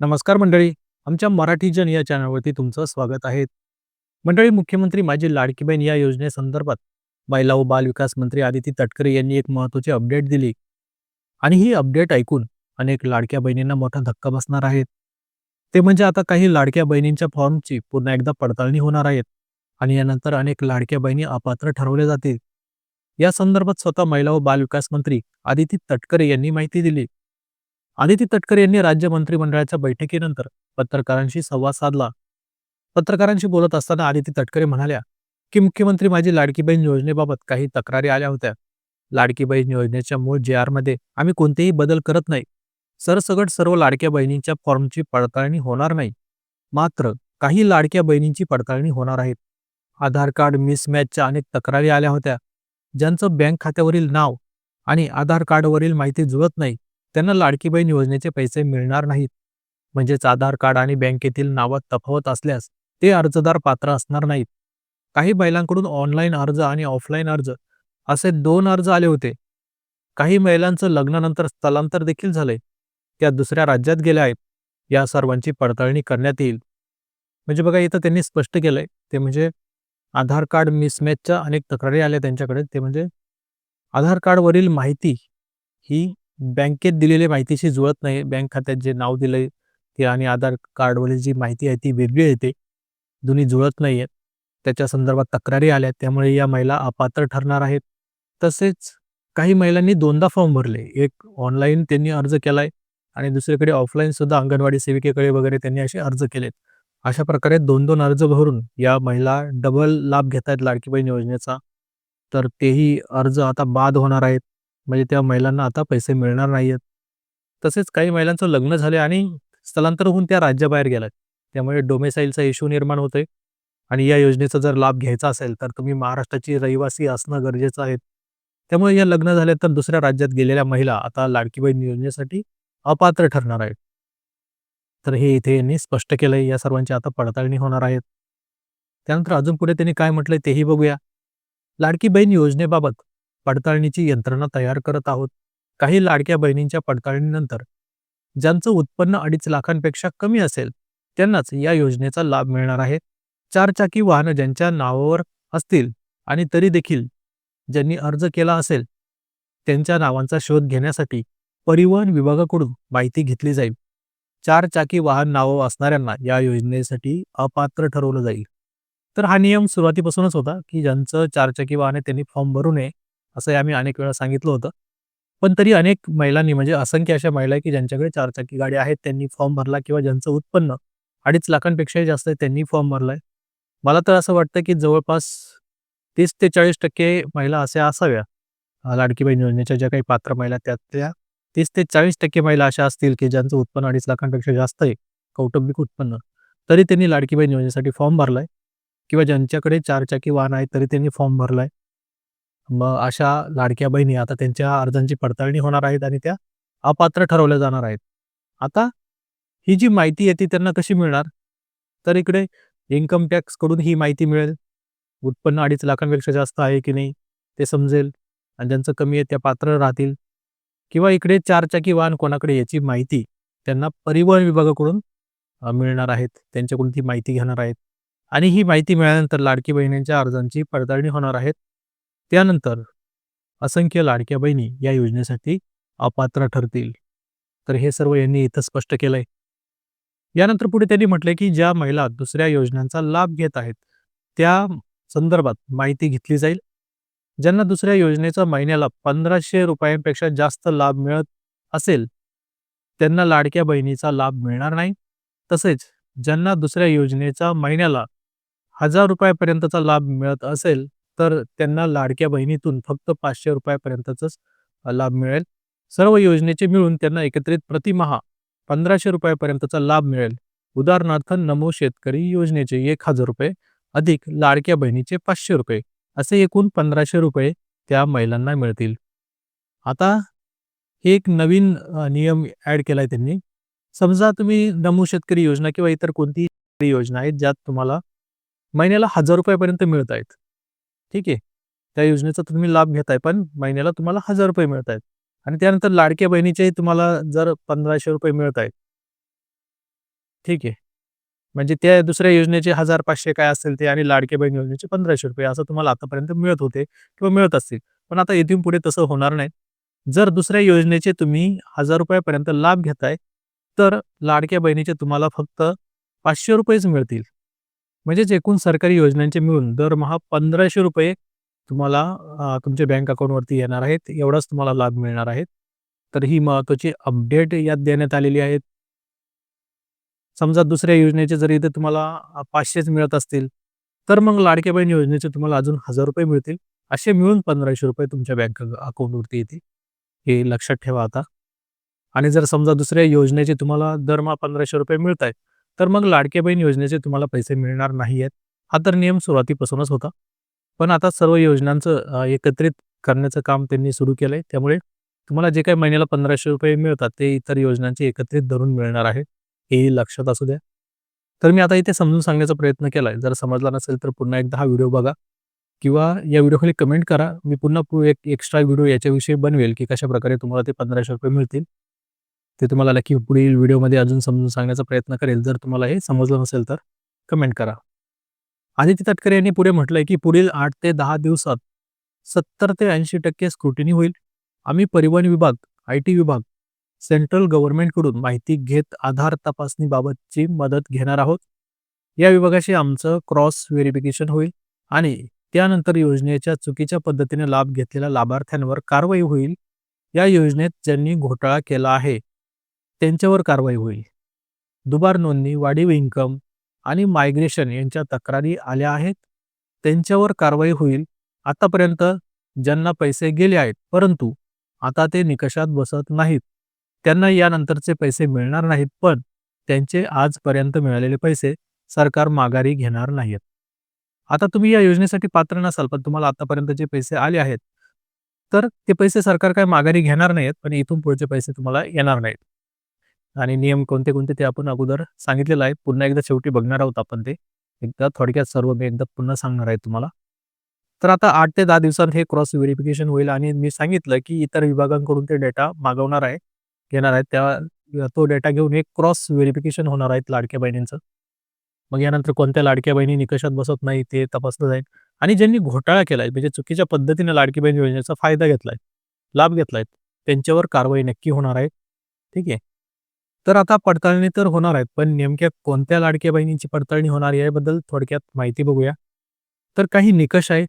नमस्कार मंडळी. आमच्या मराठी जन या चॅनलवरती तुमचं स्वागत आहे. मंडळी मुख्यमंत्री माझी लाडकी बहीण या योजनेसंदर्भात महिला व बालविकास मंत्री आदिती तटकरे यांनी एक महत्त्वाची अपडेट दिली आणि ही अपडेट ऐकून अनेक लाडक्या बहिणींना मोठा धक्का बसणार आहेत. ते म्हणजे आता काही लाडक्या बहिणींच्या फॉर्मची पुन्हा एकदा पडताळणी होणार आहेत आणि यानंतर अनेक लाडक्या बहिणी अपात्र ठरवल्या जातील. या संदर्भात स्वतः महिला व बालविकास मंत्री आदिती तटकरे यांनी माहिती दिली. आदिती तटकरे यांनी राज्य मंत्रिमंडळाच्या बैठकीनंतर पत्रकारांशी संवाद साधला. पत्रकारांशी बोलत असताना आदिती तटकरे म्हणाल्या की मुख्यमंत्री माझी लाडकी बहीण योजनेबाबत काही तक्रारी आल्या होत्या. लाडकी बहीण योजनेच्या मूळ जे मध्ये आम्ही कोणतेही बदल करत नाही. सरसगट सर्व लाडक्या बहिणींच्या फॉर्मची पडताळणी होणार नाही. मात्र काही लाडक्या बहिणींची पडताळणी होणार आहेत. आधार कार्ड मिसमॅचच्या अनेक तक्रारी आल्या होत्या. ज्यांचं बँक खात्यावरील नाव आणि आधार कार्डवरील माहिती जुळत नाही त्यांना लाडकी बहीण योजनेचे पैसे मिळणार नाहीत. म्हणजेच आधार कार्ड आणि बँकेतील नावात तफावत असल्यास ते अर्जदार पात्र असणार नाहीत. काही महिलांकडून ऑनलाईन अर्ज आणि ऑफलाईन अर्ज असे दोन अर्ज आले होते. काही महिलांचं लग्नानंतर स्थलांतर देखील झालंय. त्या दुसऱ्या राज्यात गेल्या आहेत. या सर्वांची पडताळणी करण्यात येईल. म्हणजे बघा इथं त्यांनी स्पष्ट केलंय ते म्हणजे आधार कार्ड मिसमॅचच्या अनेक तक्रारी आल्या त्यांच्याकडे ते म्हणजे आधार कार्डवरील माहिती ही बँकेत दिलेल्या माहितीशी जुळत नाही. बँक खात्यात जे नाव दिलंय ते आणि आधार कार्डवरील जी माहिती आहे ती वेगळी येते. दोन्ही जुळत नाही आहेत त्याच्या संदर्भात तक्रारी आल्या त्यामुळे या महिला अपात्र ठरणार आहेत. तसेच काही महिलांनी दोनदा फॉर्म भरले. एक ऑनलाईन त्यांनी अर्ज केलाय आणि दुसरीकडे ऑफलाईन सुद्धा अंगणवाडी सेविकेकडे वगैरे त्यांनी असे अर्ज केलेत. अशा प्रकारे दोन दोन अर्ज भरून या महिला डबल लाभ घेत आहेत लाडकी बहीण योजनेचा. तर तेही अर्ज आता बाद होणार आहेत. म्हणजे त्या महिलांना आता पैसे मिळणार नाहीयेत. तसेच काही महिलांचं लग्न झाले आणि स्थलांतर होऊन त्या राज्याबाहेर गेल्यात. त्यामुळे डोमेसाईलचा इश्यू निर्माण होतोय आणि या योजनेचा जर लाभ घ्यायचा असेल तर तुम्ही महाराष्ट्राची रहिवासी असणं गरजेचं आहे. त्यामुळे या लग्न झाले तर दुसऱ्या राज्यात गेलेल्या महिला आता लाडकी बहीण योजनेसाठी अपात्र ठरणार आहेत. तर हे इथे यांनी स्पष्ट केलंय. या सर्वांची आता पडताळणी होणार आहेत. त्यानंतर अजून पुढे त्यांनी काय म्हटलंय तेही बघूया. लाडकी बहीण योजनेबाबत पडताळणीची यंत्रणा तयार करत आहोत. काही लाडक्या बहिणींच्या पडताळणीनंतर ज्यांचं उत्पन्न अडीच लाखांपेक्षा कमी असेल त्यांनाच या योजनेचा लाभ मिळणार आहे. चारचाकी वाहनं ज्यांच्या नावावर असतील आणि तरी देखील ज्यांनी अर्ज केला असेल त्यांच्या नावांचा शोध घेण्यासाठी परिवहन विभागाकडून माहिती घेतली जाईल. चारचाकी वाहन नावं असणाऱ्यांना या योजनेसाठी अपात्र ठरवलं जाईल. तर हा नियम सुरुवातीपासूनच होता की ज्यांचं चारचाकी वाहन आहे त्यांनी फॉर्म भरू नये असं आम्ही अनेक वेळा सांगितलं होतं. पण तरी अनेक महिलांनी म्हणजे असंख्य अशा महिला आहे की ज्यांच्याकडे चारचाकी गाडी आहेत त्यांनी फॉर्म भरला किंवा ज्यांचं उत्पन्न अडीच लाखांपेक्षाही जास्त आहे त्यांनी फॉर्म भरलाय. मला तर असं वाटतं की जवळपास तीस ते चाळीस टक्के महिला अशा असाव्या. लाडकी बहीण योजनेच्या ज्या काही पात्र महिला त्यातल्या तीस ते चाळीस टक्के महिला अशा असतील की ज्यांचं उत्पन्न अडीच लाखांपेक्षा जास्त आहे कौटुंबिक उत्पन्न. तरी त्यांनी लाडकी बहीण योजनेसाठी फॉर्म भरलाय किंवा ज्यांच्याकडे चारचाकी वाहन आहे तरी त्यांनी फॉर्म भरलाय. मग अशा लाडक्या बहिणी आता त्यांच्या अर्जांची पडताळणी होणार आहेत आणि त्या अपात्र ठरवल्या जाणार आहेत. आता ही जी माहिती आहे ती त्यांना कशी मिळणार? तर इकडे इन्कम टॅक्सकडून ही माहिती मिळेल. उत्पन्न अडीच लाखांपेक्षा जास्त आहे की नाही ते समजेल आणि ज्यांचं कमी आहे त्या पात्र राहतील किंवा इकडे चारचाकी वाहन कोणाकडे याची माहिती त्यांना परिवहन विभागाकडून मिळणार आहेत. त्यांच्याकडून ती माहिती घेणार आहेत आणि ही माहिती मिळाल्यानंतर लाडकी बहिणींच्या अर्जांची पडताळणी होणार आहेत. त्यानंतर असंख्य लाडक्या बहिणी या योजनेसाठी अपात्र ठरतील. तर हे सर्व यांनी इथं स्पष्ट केलंय. यानंतर पुढे त्यांनी म्हटलंय की ज्या महिला दुसऱ्या योजनांचा लाभ घेत आहेत त्या संदर्भात माहिती घेतली जाईल. ज्यांना दुसऱ्या योजनेचा महिन्याला पंधराशे रुपयांपेक्षा जास्त लाभ मिळत असेल त्यांना लाडक्या बहिणीचा लाभ मिळणार नाही. तसेच ज्यांना दुसऱ्या योजनेचा महिन्याला हजार रुपयापर्यंतचा लाभ मिळत असेल तर त्यांना लाडक्या बहिणीतून फक्त पाचशे रुपयापर्यंतच लाभ मिळेल. सर्व योजनेचे मिळून त्यांना एकत्रित प्रतिमहा पंधराशे रुपयापर्यंतचा लाभ मिळेल. उदाहरणार्थ नमो शेतकरी योजनेचे एक हजार रुपये अधिक लाडक्या बहिणीचे पाचशे रुपये असे एकूण पंधराशे रुपये त्या महिलांना मिळतील. आता हे एक नवीन नियम ॲड केलाय त्यांनी. समजा तुम्ही नमो शेतकरी योजना किंवा इतर कोणतीही योजना आहेत ज्यात तुम्हाला महिन्याला हजार रुपयापर्यंत मिळत आहेत. ठीक आहे. त्या योजनेचा तुम्ही लाभ घेताय पण महिन्याला तुम्हाला हजार रुपये मिळत आहेत आणि त्यानंतर लाडक्या बहिणीचेही तुम्हाला जर पंधराशे रुपये मिळत आहेत ठीक आहे. म्हणजे त्या दुसऱ्या योजनेचे हजार पाचशे काय असेल ते आणि लाडक्या बहीण योजनेचे ₹1500 असं तुम्हाला आतापर्यंत मिळत होते किंवा मिळत असतील. पण आता इथून पुढे तसं होणार नाही. जर दुसऱ्या योजनेचे तुम्ही हजार रुपयापर्यंत लाभ घेताय, तर लाडक्या बहिणीचे तुम्हाला फक्त ₹500च मिळतील. म्हणजेच एकूण सरकारी योजनांचे मिळून दरमहा ₹1500 तुम्हाला तुमच्या बँक अकाउंटवरती येणार आहेत. एवढाच तुम्हाला लाभ मिळणार आहे. तर ही महत्त्वाची अपडेट यात देण्यात आलेली आहे. समजा दुसऱ्या योजनेचे जर इथे तुम्हाला पाचशेच मिळत असतील, तर मग लाडक्या बहीण योजनेचे तुम्हाला अजून ₹1000 मिळतील. असे मिळून ₹1500 तुमच्या बँक अकाउंटवरती येतील. हे लक्षात ठेवा आता. आणि जर समजा दुसऱ्या योजनेचे तुम्हाला दरमहा पंधराशे रुपये मिळत आहेत तर मग लाडक्या बहीण योजनेचे तुम्हाला पैसे मिळणार नाही आहेत. हा तर नियम सुरुवातीपासूनच होता. पण आता सर्व योजनांचं एकत्रित करण्याचं काम त्यांनी सुरू केलंय. त्यामुळे तुम्हाला जे काही महिन्याला ₹1500 मिळतात, ते इतर योजनांचे एकत्रित धरून मिळणार आहे. हेही लक्षात असू द्या. तर मी आता इथे समजून सांगण्याचा प्रयत्न केला आहे जर समजला नसेल तर पुन्हा एकदा हा व्हिडिओ बघा किंवा या व्हिडिओखाली कमेंट करा. मी पुन्हा एक एक्स्ट्रा व्हिडिओ याच्याविषयी बनवेल, की कशाप्रकारे तुम्हाला ते ₹1500 मिळतील. ते तुम्हाला नक्की पुढील व्हिडिओमध्ये अजून समजून सांगण्याचा प्रयत्न करेल. जर तुम्हाला हे समजलं नसेल तर कमेंट करा. आदित्य तटकरे यांनी पुढे म्हटलंय, की पुढील आठ ते दहा दिवसात 70 ते 80% स्क्रुटिनी होईल. आम्ही परिवहन विभाग, आय-टी विभाग, सेंट्रल गव्हर्नमेंटकडून माहिती घेत आधार तपासणीबाबतची मदत घेणार आहोत. या विभागाशी आमचं क्रॉस व्हेरिफिकेशन होईल आणि त्यानंतर योजनेच्या चुकीच्या पद्धतीने लाभ घेतलेल्या लाभार्थ्यांवर कारवाई होईल. या योजनेत ज्यांनी घोटाळा केला आहे, त्यांच्यावर कारवाई होईल. दुबार नोंदणी, वाढीव इन्कम आणि मायग्रेशन यांच्या तक्रारी आल्या आहेत. त्यांच्यावर कारवाई होईल. आतापर्यंत ज्यांना पैसे गेले आहेत, परंतु आता ते निकषात बसत नाहीत, त्यांना यानंतरचे पैसे मिळणार नाहीत. पण त्यांचे आजपर्यंत मिळालेले पैसे सरकार माघारी घेणार नाहीत. आता तुम्ही या योजनेसाठी पात्र नसाल, पण तुम्हाला आतापर्यंत जे पैसे आले आहेत, तर ते पैसे सरकार काही माघारी घेणार नाहीत. पण इथून पुढचे पैसे तुम्हाला येणार नाहीत. आणि नियम कोणते-कोणते ते आपण अगोदर सांगितलेलं आहे. पुन्हा एकदा शेवटी बघणार आहोत आपण ते. एकदा थोडक्यात सर्व मी एकदा पुन्हा सांगणार आहे तुम्हाला. तर आता आठ ते दहा दिवसात हे क्रॉस व्हेरिफिकेशन होईल आणि मी सांगितलं, की इतर विभागांकडून ते डेटा मागवणार आहे, घेणार आहेत. त्या तो डेटा घेऊन एक क्रॉस व्हेरिफिकेशन होणार आहे लाडक्या बहिणींचं. मग यानंतर कोणत्या लाडक्या बहिणी निकषात बसत नाही ते तपासलं जाईल आणि ज्यांनी घोटाळा केलाय, म्हणजे चुकीच्या पद्धतीने लाडकी बहीण योजनेचा फायदा घेतलाय, लाभ घेतलाय, त्यांच्यावर कारवाई नक्की होणार आहे. ठीक आहे. तर आता पडताळणी तर होणार आहेत, पण नेमक्या कोणत्या लाडक्या बहिणींची पडताळणी होणार याबद्दल थोडक्यात माहिती बघूया. तर काही निकष आहे,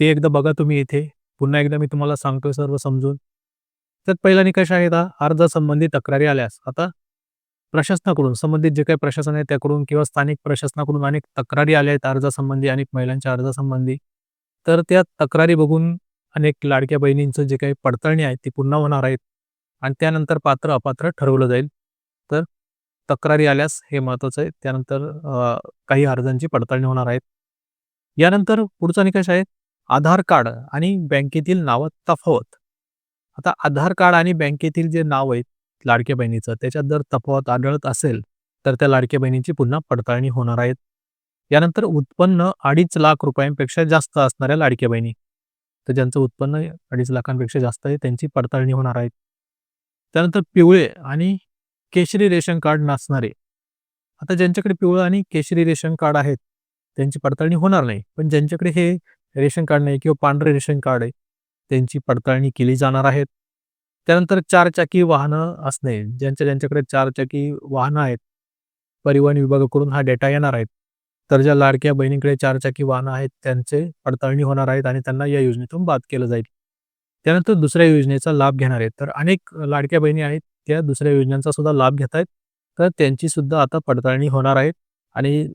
ते एकदा बघा तुम्ही इथे. पुन्हा एकदा मी तुम्हाला सांगतोय सर्व समजून. तर पहिला निकष आहे आता अर्जासंबंधी तक्रारी आल्यास आता प्रशासनाकडून संबंधित जे काही प्रशासन आहे त्याकडून किंवा स्थानिक प्रशासनाकडून अनेक तक्रारी आल्या आहेत अर्जासंबंधी, अनेक महिलांच्या अर्जासंबंधी. तर त्या तक्रारी बघून अनेक लाडक्या बहिणींचं जे काही पडताळणी आहे ती पुन्हा होणार आहेत आणि त्यानंतर पात्र-अपात्र ठरवलं जाईल. तक्रारी आल्यास हे महत्वाचं आहे. त्यानंतर काही अर्जांची पडताळणी होणार आहेत. यानंतर पुढचा निकष आहे आधार कार्ड आणि बँकेतील नावं तफावत. आता आधार कार्ड आणि बँकेतील जे नाव आहे लाडक्या बहिणीचं, त्याच्यात जर तफावत आढळत असेल, तर त्या लाडक्या बहिणीची पुन्हा पडताळणी होणार आहेत. यानंतर उत्पन्न ₹2.5 लाख रुपयांपेक्षा जास्त असणाऱ्या लाडक्या बहिणी, तर ज्यांचं उत्पन्न 2.5 लाखांपेक्षा जास्त आहे त्यांची पडताळणी होणार आहे. त्यानंतर पिवळे आणि केशरी रेशन कार्ड नसणारे. आता ज्यांच्याकडे पिवळं आणि केशरी रेशन कार्ड आहेत, त्यांची पडताळणी होणार नाही. पण ज्यांच्याकडे हे रेशन कार्ड नाही किंवा पांढरे रेशन कार्ड आहे, त्यांची पडताळणी केली जाणार आहेत त्यानंतर चारचाकी वाहनं असणे, ज्यांच्या ज्यांच्याकडे चारचाकी वाहनं आहेत, परिवहन विभागाकडून हा डेटा येणार आहेत तर ज्या लाडक्या बहिणींकडे चारचाकी वाहनं आहेत, त्यांचे पडताळणी होणार आहेत आणि त्यांना या योजनेतून बाद केलं जाईल. त्यानंतर दुसऱ्या योजनेचा लाभ घेणार आहेत. तर अनेक लाडक्या बहिणी आहेत, त्या दुसऱ्या योजनांचा सुद्धा लाभ घेत आहेत. तर त्यांची सुद्धा आता पडताळणी होणार आहे आणि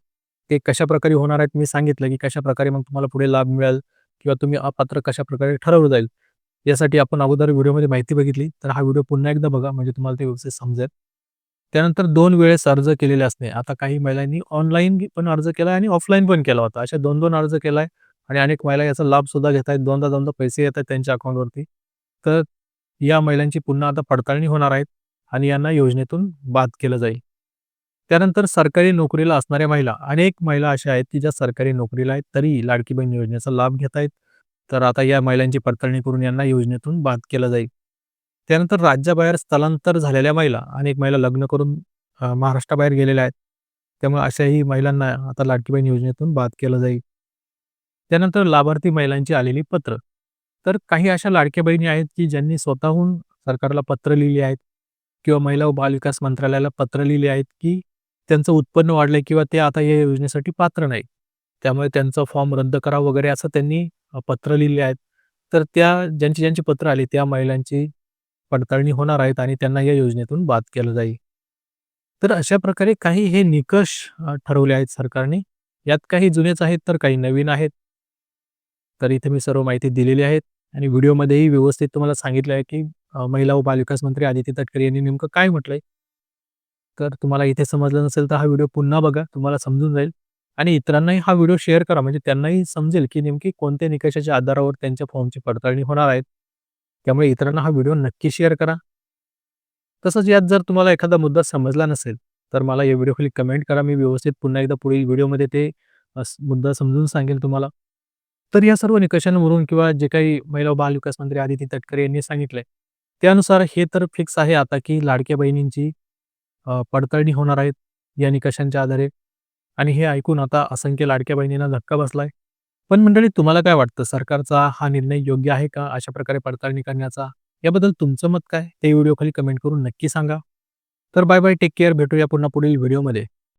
ते कशाप्रकारे होणार आहेत मी सांगितलं, की कशाप्रकारे मग तुम्हाला पुढे लाभ मिळेल किंवा तुम्ही अपात्र कशाप्रकारे ठरवलं जाईल. यासाठी आपण अगोदर व्हिडिओमध्ये माहिती बघितली. तर हा व्हिडिओ पुन्हा एकदा बघा म्हणजे तुम्हाला ते व्यवस्थित समजेल. त्यानंतर दोन वेळेस अर्ज केलेले असणे. आता काही महिलांनी ऑनलाईन पण अर्ज केला आणि ऑफलाईन पण केला होता. अशा दोन दोन अर्ज केलाय आणि अनेक महिला याचा लाभ सुद्धा घेत आहेत. दोनदा-दोनदा पैसे येत आहेत त्यांच्या अकाउंटवरती. तर या महिलांची पुन्हा आता पडताळणी होणार आहेत आणि यांना योजनेतून बाद केलं जाईल. त्यानंतर सरकारी नोकरीला असणाऱ्या महिला, अनेक महिला अशा आहेत, की ज्या सरकारी नोकरीला आहेत, तरी लाडकी बहीण योजनेचा लाभ घेत आहेत. तर आता या महिलांची पडताळणी करून यांना योजनेतून बाद केलं जाईल. त्यानंतर राज्याबाहेर स्थलांतर झालेल्या महिला, अनेक महिला लग्न करून महाराष्ट्राबाहेर गेलेल्या आहेत. त्यामुळे अशाही महिलांना आता लाडकी बहीण योजनेतून बाद केलं जाईल त्यानंतर लाभार्थी महिलांची आलेली पत्र तर काही अशा लाडक्या बहिणी आहेत की ज्यांनी स्वतःहून सरकारला पत्र लिहिली आहेत किंवा महिला व बालविकास मंत्रालयाला पत्र लिहिले आहेत की त्यांचं उत्पन्न वाढलंय किंवा ते आता या योजनेसाठी पात्र नाही त्यामुळे त्यांचा फॉर्म रद्द करा वगैरे असं त्यांनी पत्र लिहिले आहेत. तर त्या ज्यांची ज्यांची पत्र आली त्या महिलांची पडताळणी होणार आहेत आणि त्यांना या योजनेतून बाद केलं जाईल. तर अशा प्रकारे काही हे निकष ठरवले आहेत सरकारने. यात काही जुनेच आहेत तर काही नवीन आहेत. तर इथे मी सर्व माहिती दिलेली आहेत आणि व्हिडिओमध्येही व्यवस्थित तुम्हाला सांगितलं आहे की महिला व बालविकास मंत्री आदिती तटकरे यांनी नेमकं काय म्हटलंय? तर तुम्हाला इथे समजलं नसेल तर हा व्हिडिओ पुन्हा बघा तुम्हाला समजून जाईल. आणि इतरांनाही हा व्हिडिओ शेअर करा म्हणजे त्यांनाही समजेल की नेमकी कोणत्या निकषाच्या आधारावर त्यांच्या फॉर्मची पडताळणी होणार आहेत त्यामुळे इतरांना हा व्हिडिओ नक्की शेअर करा. तसंच यात जर तुम्हाला एखादा मुद्दा समजला नसेल तर मला या व्हिडिओखाली कमेंट करा. मी व्यवस्थित पुन्हा एकदा पुढील व्हिडिओमध्ये ते मुद्दा समजून सांगेल तुम्हाला. तर या सर्व निकषांवरून किंवा जे काही महिला बाल विकास मंत्री आदिती तटकरे यांनी सांगितलंय त्यानुसार हे तर फिक्स आहे आता की लाडक्या बहिणींची पडताळणी होणार आहेत या निकषांच्या आधारे. आणि हे ऐकून आता असंख्य लाडक्या बहिणींना धक्का बसलाय. पण मंडळी तुम्हाला काय वाटतं? सरकारचा हा निर्णय योग्य आहे का? अशा प्रकारे पडताळणी करण्याचा. याबद्दल तुमचं मत काय? ते व्हिडिओ खाली कमेंट करून नक्की सांगा. तर बाय बाय टेक केअर भेटूया पुन्हा पुढील व्हिडिओमध्ये.